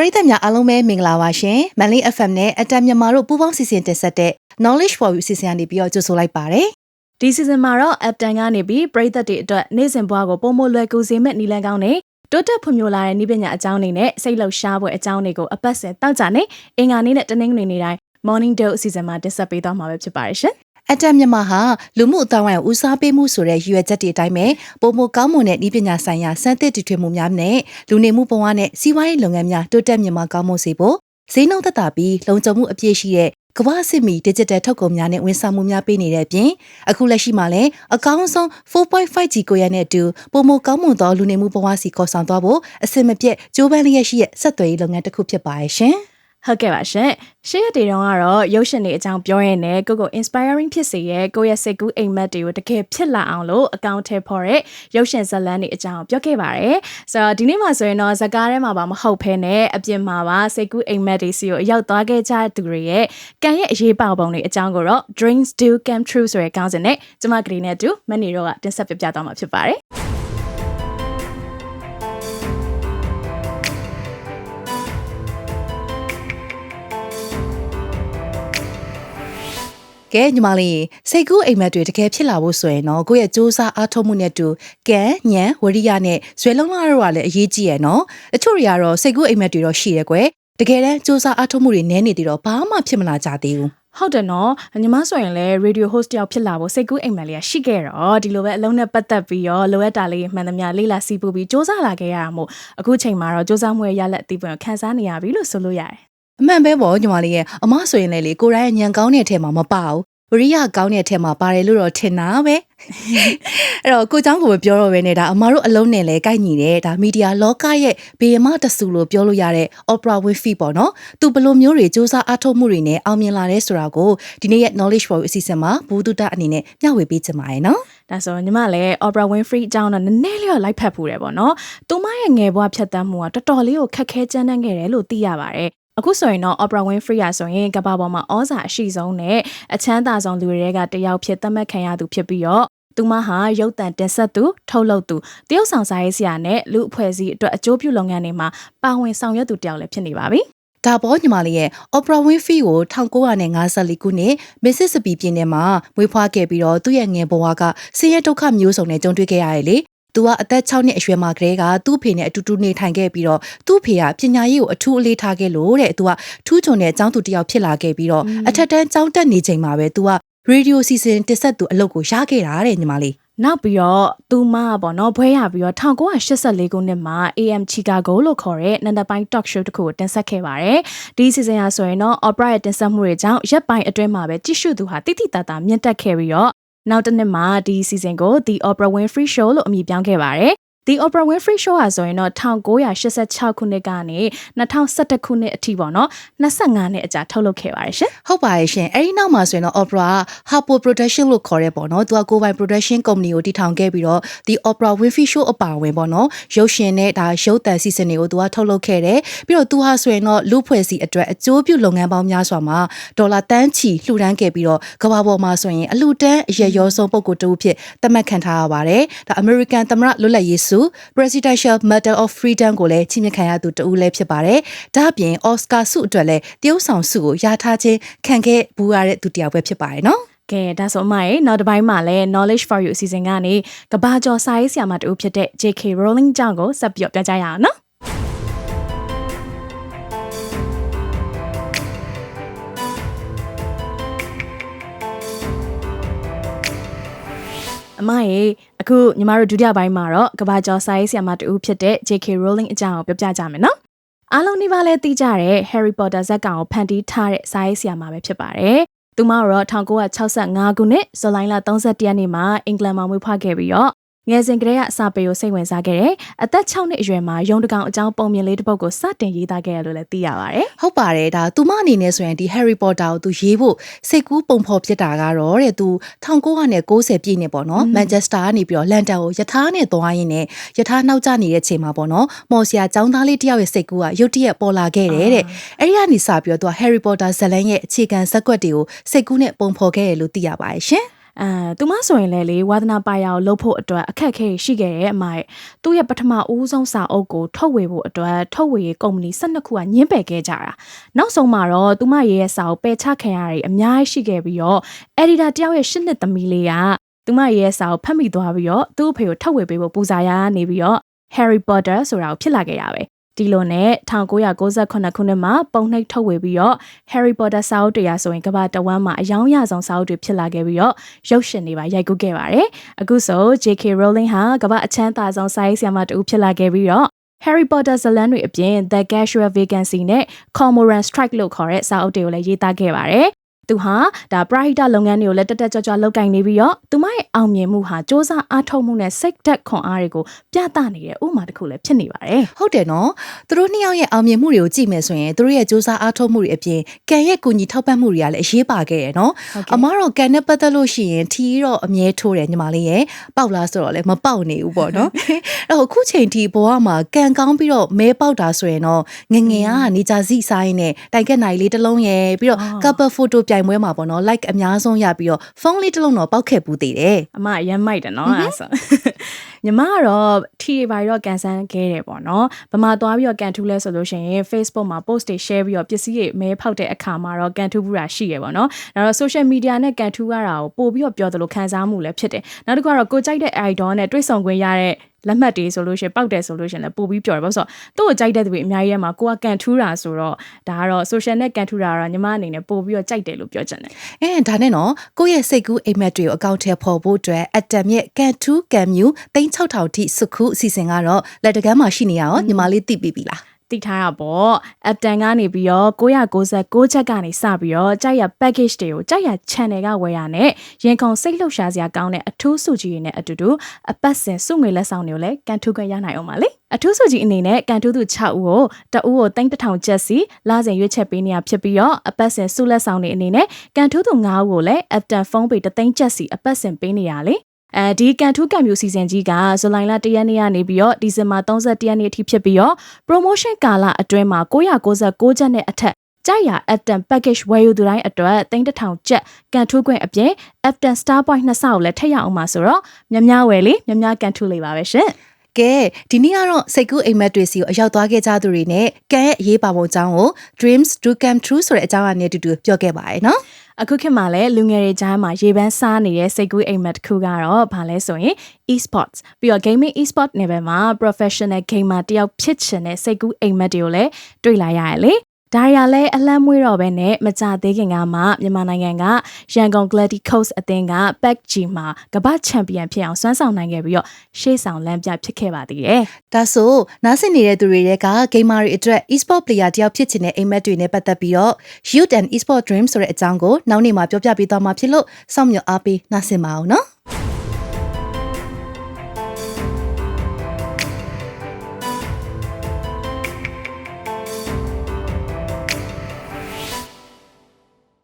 ပရိသတ်များအားလုံးပဲမင်္ဂလာပါရှင်။ Manly FM နဲ့အတန်မြန်မာတို့ပူးပေါင်းစီစဉ်တင်ဆက်တဲ့ Knowledge for You စီစဉ်ကနေပြီးတော့ကြိုဆိုလိုက်ပါရစေဒီ season မှာတော့ Aptan ကနေပြီးပရိသတ်တွေအတွက်နေ့စဉ်ဘဝကိုပုံမလွယ်ကူစေမဲ့နီလန်ကောင်းနဲ့တိုးတက်ဖွံ့ဖြိုးလာတဲ့နည်းပညာအကြောင်းတွေနဲ့စိတ်လှုပ်ရှားပွဲအကြောင်းတွေကိုအပတ်စဉ်တောက်ကြနေအင်္ဂါနေ့နဲ့တနင်္ဂနွေနေ့တိုင်း Morning Dose အစီအစဉ်မှာတင်ဆက်ပေးသွားမှာပဲဖြစ်ပါတယ်ရှင်။ အတန်မြန်မာဟာလူမှုအတိုင်းဝိုင်းကိုဦးစားပေးမှုဆိုတဲ့ရည်ရွယ်ချက်တွေအတိုင်းပဲပုံမကောင်းမွန်တဲ့နည်းပညာဆိုင်ရာစမ်းသစ်တည်ထွင်မှုများနဲ့လူနေမှုဘဝနဲ့စီးပွားရေးလုပ်ငန်းများတိုးတက်မြန်မာကောင်းမွန်စေဖို့ဈေးနှုန်းသက်သာပြီးလုံခြုံမှုအပြည့်ရှိတဲ့ကမ္ဘာစစ်မီ digital ထုတ်ကုန်များနဲ့ဝန်ဆောင်မှုများပေးနေတဲ့အပြင်အခုလက်ရှိမှာလည်းအကောင်းဆုံး 4.5G ကိုရနဲ့အတူပုံမကောင်းမွန်သောလူနေမှုဘဝစီခေါ်ဆောင်သွားဖို့အစင်မပြတ်ကြိုးပမ်းလျက်ရှိတဲ့ဆက်သွယ်ရေးလုပ်ငန်းတစ်ခုဖြစ်ပါရဲ့ရှင်။ ဟုတ်ကဲ့ပါရှင်ရှေ့ရက်တွေတုန်းကတော့ရုပ်ရှင်တွေအကြောင်းပြောရင်းနဲ့ကိုကို inspiring ဖြစ်စေရဲ့ကိုယ့်ရဲ့စိတ်ကူးအိမ်မက်တွေကိုတကယ်ဖြစ်လာအောင်လို့အကောင့်ထဲပေါ်တဲ့ရုပ်ရှင်ဇာတ်လမ်းတွေအကြောင်းပြောခဲ့ပါတယ်ဆိုတော့ဒီနေ့မှာဆိုရင်တော့ဇာတ်ကားထဲမှာပါမဟုတ်ဘဲနဲ့အပြင်မှာပါစိတ်ကူးအိမ်မက်တွေစီကိုအရောက်သွားခဲ့ကြတဲ့သူတွေရဲ့ကံရဲ့အရေးပါပုံတွေအကြောင်းကိုတော့ dreams do come true ဆိုတဲ့ခေါင်းစဉ်နဲ့ကျမကလေးနဲ့အတူမနီတော့ကတင်ဆက်ပြပြသွားမှာဖြစ်ပါတယ် ကဲညီမလေးစိတ်ကူးအိမ်မက်တွေတကယ်ဖြစ်လာဖို့ဆိုရင်တော့ကိုယ့်ရဲ့စူးစမ်းအားထုတ်မှုနဲ့တူကံညံဝရိယနဲ့ဇွဲလုံးလာတော့လည်းအရေးကြီးရယ်နော်တချို့တွေကတော့စိတ်ကူးအိမ်မက်တွေတော့ရှိတယ်ကွယ်တကယ်တမ်းစူးစမ်းအားထုတ်မှုတွေနည်းနေသေးတော့ဘာမှဖြစ်မလာကြသေးဘူးဟုတ်တယ်နော်ညီမဆိုရင်လည်း radio host တယောက်ဖြစ်လာဖို့စိတ်ကူးအိမ်မက်လေးကရှိခဲ့တော့ဒီလိုပဲအလုံးနဲ့ပတ်သက်ပြီးတော့လိုအပ်တာလေးမှန်သမျှလေးလာစီးပူပြီးစူးစမ်းလာခဲ့ရတာမို့အခုချိန်မှာတော့စူးစမ်းမှုရရလက်အသိပွင့်ကိုခန်းစားနေရပြီလို့ဆိုလို့ရတယ် အမှန်ပဲပေါ့ညီမလေးရဲ့အမဆိုရင်လည်းလေကိုယ်တိုင်ကညံကောင်းတဲ့အထက်မှာမပါဘူးဝရိယကောင်းတဲ့အထက်မှာပါတယ်လို့တော့ထင်တာပဲအဲ့တော့ကိုเจ้าကိုပဲပြောတော့ပဲနေတာအမတို့အလုံးနဲ့လဲကိုက်ညီတယ်ဒါမီဒီယာလောကရဲ့ဘေးမတဆူလို့ပြောလို့ရတဲ့ Opera Winfrey ပေါ့နော်သူဘယ်လိုမျိုးတွေစူးစမ်းအားထုတ်မှုတွေနဲ့အောင်မြင်လာလဲဆိုတာကိုဒီနေ့ရဲ့ knowledge for You အစီအစဉ်မှာဘူဒုတအနေနဲ့မျှဝေပေးချင်ပါတယ်နော် ဒါဆိုညီမလည်း Oprah Winfrey အကြောင်းတော့နည်းနည်းလေးတော့လိုက်ဖက်ဖူးတယ်ပေါ့နော်။သူမရဲ့ငယ်ဘဝဖြတ်သန်းမှုကတော်တော်လေးကိုခက်ခဲကြမ်းတမ်းခဲ့တယ်လို့သိရပါတယ်။ အခုဆိုရင်တော့ Oprah Winfrey ရဆိုရင်ကမ္ဘာပေါ်မှာဩဇာအရှိဆုံးနဲ့အချမ်းသာဆုံးလူတွေကတယောက်ဖြစ်သတ်မှတ်ခံရသူဖြစ်ပြီးတော့သူမဟာရုပ်တံတင်ဆက်သူထုတ်လုပ်သူတရုတ်ဆောင်စာရေးဆရာနဲ့လူအဖွဲ့အစည်းအတွက်အကျိုးပြုလုပ်ငန်းတွေမှာပါဝင်ဆောင်ရွက်သူတယောက်လည်းဖြစ်နေပါပြီ။ဒါပေါ်ညီမလေးရဲ့ Oprah Winfrey ကို1954ခုနှစ် Mississippi ပြည်နယ်မှာမွေးဖွားခဲ့ပြီးတော့သူ့ရဲ့ငယ်ဘဝကဆင်းရဲဒုက္ခမျိုးစုံနဲ့ကြုံတွေ့ခဲ့ရတယ်လေ။ သူကအသက်6နှစ်အရွယ်မှာကလေးကသူ့အဖေနဲ့အတူတူနေထိုင်ခဲ့ပြီးတော့သူ့အဖေကပညာရေးကိုအထူးအလေးထားခဲ့လို့တဲ့သူကထူးချွန်တဲ့အကြောင်းသူတစ်ယောက်ဖြစ်လာခဲ့ပြီးတော့အထက်တန်းကျောင်းတက်နေချိန်မှာပဲသူကရေဒီယိုစီစဉ်တက်ဆက်သူအလုပ်ကိုရခဲ့တာတဲ့ညီမလေးနောက်ပြီးတော့သူမကပေါ့နော်ဘွဲရပြီးတော့1984ခုနှစ်မှာ AM Chicago လို့ခေါ်တဲ့နန္ဒပိုင်း talk show တစ်ခုကိုတင်ဆက်ခဲ့ပါတယ်။ဒီ season ရဆိုရင်တော့ Oprah ရဲ့တင်ဆက်မှုတွေကြောင့်ရက်ပိုင်းအတွင်းမှာပဲကြည့်ရှုသူဟာတိတိတတ်တာမြင့်တက်ခဲ့ပြီးတော့ နောက်တစ်နှစ်မှာဒီ season ကို The Oprah Winfrey Show လို့အမည်ပြောင်းခဲ့ပါတယ်။ The Oprah Winfrey Show ဟာဆိုရင်တော့1986ခုနှစ်ကနေ2011ခုနှစ်အထိပေါ့နော်25နှစ်အကြာထုတ်လုပ်ခဲ့ပါတယ်ရှင်ဟုတ်ပါရဲ့ရှင်အဲဒီနောက်မှာဆိုရင်တော့ Opera က Harpo Production လို့ခေါ်ရဲပေါ့နော်သူကကိုယ်ပိုင် production company ကိုတည်ထောင်ခဲ့ပြီးတော့ The Opera Winfrey Show အပါအဝင်ပေါ့နော်ရုပ်ရှင်နဲ့ဒါရုပ်သံ season တွေကိုသူကထုတ်လုပ်ခဲ့တယ်ပြီးတော့သူဟာဆိုရင်တော့လူဖွဲ့စီအတွက်အကျိုးပြုလုပ်ငန်းပေါင်းများစွာမှာဒေါ်လာတန်းချီလှူဒန်းခဲ့ပြီးတော့ကမ္ဘာပေါ်မှာဆိုရင်အလှူဒန်းအရရောဆုံးပုဂ္ဂိုလ်တစ်ဦးဖြစ်သတ်မှတ်ခံထားရပါတယ်ဒါ American သမ္မတလွတ်လပ်ရေးဆု Presidential Medal of Freedom ကိုလည်းချီးမြှင့်ခံရသူတဦးလည်းဖြစ်ပါတယ်ဒါအပြင် Oscar ဆုအတွက်လည်းတရုတ်ဆောင်ဆုကိုရထားခြင်းခံခဲ့ဘူးရတဲ့သူတစ်ယောက်ပဲဖြစ်ပါတယ်နော်ကဲဒါဆိုအမရေနောက်တစ်ပိုင်းမှာလဲ knowledge for you အစီအစဉ်ကနေကဘာကျော်စာရေးဆရာမတူဖြစ်တဲ့ JK Rowling ကြောင့်ကိုဆက်ပြီးတော့ပြောကြရအောင်နော် အမရေအခုညီမတို့ဒုတိယပိုင်းမှာတော့ကဘာကျော်စာရေးဆရာမတူဖြစ်တဲ့ JK Rowling အကြောင်းကိုပြောပြကြမယ်နော်အားလုံးဒီပါလဲသိကြတဲ့ Harry Potter ဇာတ်ကောင်ကိုဖန်တီးထားတဲ့စာရေးဆရာမပဲဖြစ်ပါတယ်။သူမကတော့1965ခုနှစ်ဇူလိုင်လ31ရက်နေ့မှာအင်္ဂလန်မှာမွေးဖွားခဲ့ပြီးတော့ ငယ်စဉ်ကတည်းကအစာပေကိုစိတ်ဝင်စားခဲ့တယ်။အသက်6နှစ်အရွယ်မှာရုံတကောင်အကြောင်းပုံမြင်လေးတစ်ပုဒ်ကိုစတင်ရေးသားခဲ့ရလို့လည်းသိရပါတယ်ဟုတ်ပါတယ်ဒါသူမအနေနဲ့ဆိုရင်ဒီ Harry Potter ကိုသူရေးဖို့စိတ်ကူးပုံဖော်ဖြစ်တာကတော့တဲ့သူ1990ပြည့်နှစ်ပေါ့နော် Manchester ကနေပြီးတော့လန်ဒန်ကိုယထာနဲ့သွားရင်းနဲ့ယထာနောက်ကျနေတဲ့ချိန်မှာပေါ့နော်မော်ဆီယာចောင်းသားလေးတယောက်ရဲ့စိတ်ကူးကရုတ်တရက်ပေါ်လာခဲ့တယ်တဲ့အဲ့ဒီကနေစပြီးတော့သူက Harry Potter ဇာတ်လမ်းရဲ့အခြေခံဇာတ်ကွက်တွေကိုစိတ်ကူးနဲ့ပုံဖော်ခဲ့တယ်လို့သိရပါတယ်ရှင်။ အဲသူမဆိုရင်လည်းလေဝါသနာပါရအောင်လှုပ်ဖို့အတွက်အခက်အခဲရှိခဲ့ရဲ့အမရဲ့သူ့ရဲ့ပထမဦးဆုံးစာအုပ်ကိုထုတ်ဝေဖို့အတွက်ထုတ်ဝေရေးကုမ္ပဏီ12ခုကညှင်းပယ်ခဲ့ကြတာနောက်ဆုံးမှာတော့သူမရဲ့ရဲ့စာအုပ်ပယ်ချခံရတာအများကြီးရှိခဲ့ပြီးတော့အက်ဒီတာတယောက်ရဲ့ရှစ်နှစ်သမီးလေးကသူမရဲ့စာကိုဖတ်မိသွားပြီးတော့သူ့အဖေကိုထုတ်ဝေပေးဖို့ပူဇာရနေပြီးတော့ Harry Potter ဆိုတာကိုဖြစ်လာခဲ့ရပဲ ဒီလိုနဲ့1998ခုနှစ်မှာပုံနှိပ်ထုတ်ဝေပြီးတော့ Harry Potter စာအုပ်တရားဆိုရင်ကမ္ဘာတဝန်းမှာအယောင်ရဆုံးစာအုပ်တွေဖြစ်လာခဲ့ပြီးတော့ရုပ်ရှင်တွေပါရိုက်ကူးခဲ့ပါတယ်အခုဆို J.K. Rowling ဟာကမ္ဘာအချမ်းသာဆုံးစာရေးဆရာမတူဖြစ်လာခဲ့ပြီးတော့ Harry Potter ဇာတ်လမ်းတွေအပြင် The Casual Vacancy နဲ့ Cormoran Strike လို့ခေါ်တဲ့စာအုပ်တွေကိုလည်းရေးသားခဲ့ပါတယ် သူဟာဒါပရာဟိတလုပ်ငန်းတွေကိုလည်းတက်တက်ကြွကြွလုပ်ကိုင်နေပြီးတော့သူမရဲ့အောင်မြင်မှုဟာစ조사အားထုတ်မှုနဲ့စိတ်သက်ခွန်အားတွေကိုပြသနေတဲ့ဥပမာတစ်ခုလည်းဖြစ်နေပါတယ်ဟုတ်တယ်နော်သူတို့နှစ်ယောက်ရဲ့အောင်မြင်မှုတွေကိုကြည့်မယ်ဆိုရင်သူတို့ရဲ့စူးစမ်းအားထုတ်မှုတွေအပြင်ကန်ရဲ့ကူညီထောက်ပံ့မှုတွေကလည်းအရေးပါခဲ့ရယ်နော်ဟုတ်ကဲ့အမတော့ကန်နဲ့ပတ်သက်လို့ရှိရင်ထီတော့အမြဲထိုးတယ်ညီမလေးရဲ့ပေါက်လားဆိုတော့လည်းမပေါက်နေဘူးပေါ့နော်အဲ့တော့အခုချိန်ထိဘဝမှာကန်ကောင်းပြီးတော့မဲပေါက်တာဆိုရင်တော့ငငယ်ကနေကြစီဆိုင်နဲ့တိုင်ကက်နိုင်လေးတစ်လုံးရယ်ပြီးတော့အော် couple photo ပြိုင်ပွဲမှာပေါ့နော် like အများဆုံးရပြီးတော့ဖုန်းလေးတစ်လုံးတော့ပေါက်ခဲ့ပူးသေးတယ်အမအရမ်းမိုက်တယ်နော်အဲ့ဒါဆိုညီမကတော့ထီတွေပါတော့ကန်ဆန်းခဲ့တယ်ပေါ့နော်ဗမာသွားပြီးတော့ကန်ထူးလဲဆိုလို့ရှိရင် Facebook မှာ post တွေ share ပြီးတော့ပစ္စည်းတွေမဲဖောက်တဲ့အခါမှာတော့ကန်ထူးဘူးတာရှိရပေါ့နော်ဒါတော့ social media နဲ့ကန်ထူးရတာကိုပို့ပြီးတော့ပြောသလိုခံစားမှုလည်းဖြစ်တယ်နောက်တစ်ခုကတော့ကိုကြိုက်တဲ့ idol နဲ့တွေ့ဆုံခွင့်ရတဲ့လက်မှတ်တွေဆိုလို့ရှိရင်ပောက်တယ်ဆိုလို့ရှိရင်လည်းပို့ပြီးပြောတယ်ပေါ့ဆိုတော့သူ့ကိုကြိုက်တဲ့သူတွေအများကြီးရဲ့မှာကိုကကန်ထူးတာဆိုတော့ဒါကတော့ social နဲ့ကန်ထူးတာကတော့ညီမအနေနဲ့ပို့ပြီးတော့ကြိုက်တယ်လို့ပြောချင်တယ်အဲဒါနဲ့နော်ကိုယ့်ရဲ့စိတ်ကူးအိမ်မက်တွေကိုအကောင့်ထဲပေါ်ဖို့အတွက်အတမ်ရဲ့ကန်ထူးကန်မြူ3600ထိစုခုအစီအစဉ်ကတော့လက်တကမ်းမှာရှိနေရအောင်ညီမလေးသိပြီပြီလားတိထားတာပေါ့အတန်ကနေပြီးတော့996ချက်ကနေစပြီးတော့ကြိုက်ရ package တွေကိုကြိုက်ရ channel ကဝယ်ရနဲ့ရင်ခုန်စိတ်လှုပ်ရှားစရာကောင်းတဲ့အထူးစုကြီးတွေနဲ့အတူတူအပတ်စဉ်စုငွေလက်ဆောင်တွေကိုလည်းကန်ထူးခွင့်ရနိုင်အောင်ပါလေအထူးစုကြီးအနေနဲ့ကန်ထူးသူ6ဦးကိုတဦးကို3000ကျပ်စီလာစဉ်ရွေးချက်ပေးနေရဖြစ်ပြီးတော့အပတ်စဉ်စုလက်ဆောင်တွေအနေနဲ့ကန်ထူးသူ9ဦးကိုလည်းအတန်ဖုန်းပေ3ကျပ်စီအပတ်စဉ်ပေးနေရလေ အဲဒီကန်ထူးကံမျိုးစီစဉ်ကြီးကဇူလိုင်လ1ရက်နေ့ကနေပြီးတော့ဒီဇင်ဘာ31ရက်နေ့အထိဖြစ်ပြီးတော့ promotion ကာလအတွင်းမှာ996ကျပ်နဲ့အထက်ကြိုက်ရ Apton package ဝယ်ယူသူတိုင်းအတွက်3000ကျပ်ကန်ထူးခွင့်အပြင် Apton Star Point နှစ်ဆကိုလည်းထည့်ရအောင်ပါဆိုတော့မြမများဝယ်လေမြမများကန်ထူးလေးပါပဲရှင်ကဲဒီနေ့ကတော့စိတ်ကူးအိမ်မက်တွေစီကိုအရောက်သွားခဲ့ကြသူတွေနဲ့ကန်ရဲ့အရေးပါပုံအကြောင်းကို dreams do come true ဆိုတဲ့အကြောင်းအရာနဲ့အတူတူပြောခဲ့ပါရယ်နော် အခုခေတ်မှာလည်းလူငယ်တွေကြားမှာရေပန်းစားနေတဲ့စိတ်ကူးအိမ်မက်တစ်ခုကတော့ဘာလဲဆိုရင် e-sports ပြီးတော့ gaming e-sport နယ်ပယ်မှာ professional gamer တယောက်ဖြစ်ချင်တဲ့စိတ်ကူးအိမ်မက်တွေကိုလည်းတွေ့လာရရလေ ဒါရီယာလည်းအလန့်မွေးတော့ပဲနဲ့မကြသေးခင်ကမှမြန်မာနိုင်ငံကရန်ကုန် Glady Coast အသင်းက PAC-G မှာကမ္ဘာချန်ပီယံဖြစ်အောင်စွမ်းဆောင်နိုင်ခဲ့ပြီးတော့ရှေ့ဆောင်လမ်းပြဖြစ်ခဲ့ပါသေးတယ်ဒါဆိုနားဆင်နေတဲ့သူတွေတဲ့က gamer တွေအတွက် e-sport player တယောက်ဖြစ်ချင်တဲ့အိမ်မက်တွေနဲ့ပတ်သက်ပြီးတော့ youth and e-sport dream ဆိုတဲ့အကြောင်းကိုနောက်နေ့မှာပြောပြပေးသွားမှာဖြစ်လို့စောင့်မျှော်အားပေးနားဆင်ပါအောင်နော်